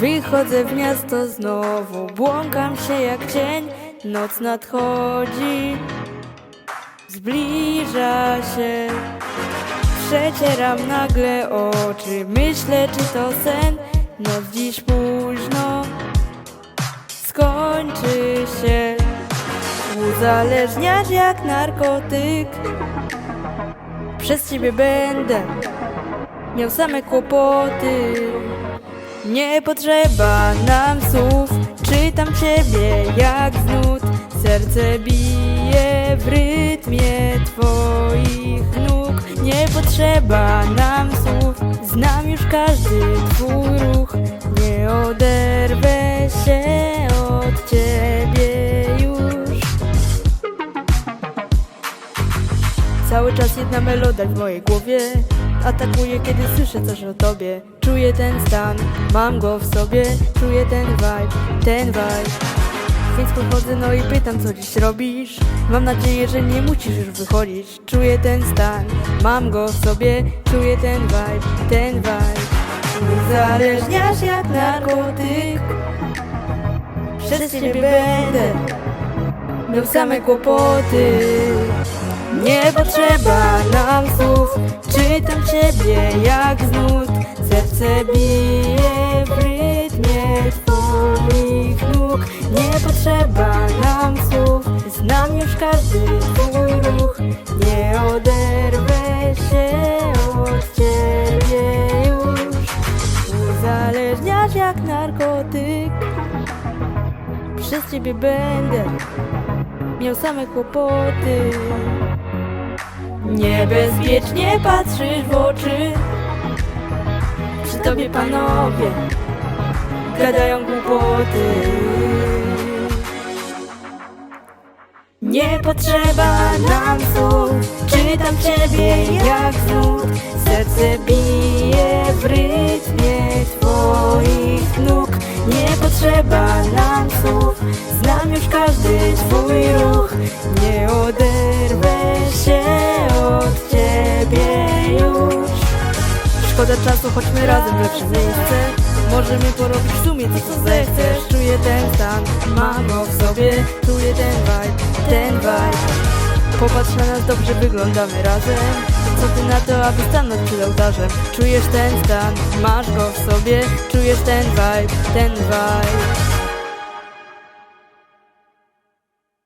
Wychodzę w miasto znowu, błąkam się jak cień, noc nadchodzi, zbliża się. Przecieram nagle oczy, myślę czy to sen, noc dziś późno skończy się. Uzależniać jak narkotyk, przez ciebie będę miał same kłopoty. Nie potrzeba nam słów, czytam ciebie jak z nut. Serce bije w rytmie twoich nóg. Nie potrzeba nam słów, znam już każdy twój ruch. Nie oderwę się od ciebie Cały czas jedna melodia w mojej głowie. Atakuje kiedy słyszę coś o tobie. Czuję ten stan, mam go w sobie. Czuję ten vibe, ten vibe. Więc podchodzę no i pytam co dziś robisz. Mam nadzieję, że nie musisz już wychodzić. Czuję ten stan, mam go w sobie. Czuję ten vibe, ten vibe. Uzależniasz jak narkotyk. Przez ciebie będę miał same kłopoty Nie potrzeba nam słów. Czytam ciebie jak z nut Serce bije w rytmie twoich nóg. Nie potrzeba nam słów. Znam już każdy twój ruch. Nie oderwę się od ciebie już. Uzależniasz jak narkotyk. Przez ciebie będę miał same kłopoty. Niebezpiecznie patrzysz w oczy, przy tobie panowie gadają głupoty. Nie potrzeba nam słów, czytam ciebie jak znów. Serce bije w rytmie twoich nóg. Nie potrzeba nam słów, znam już każdy twój ruch. Nie oderwę Szkoda czasu, chodźmy razem w lepsze miejsce. Możemy porobić w sumie to co zechcesz Czuję ten stan, mam go w sobie Czuję ten vibe, ten vibe. Popatrz na nas, dobrze wyglądamy razem. Co ty na to, aby stanąć przed ołtarzem? Czujesz ten stan, masz go w sobie. Czujesz ten vibe, ten vibe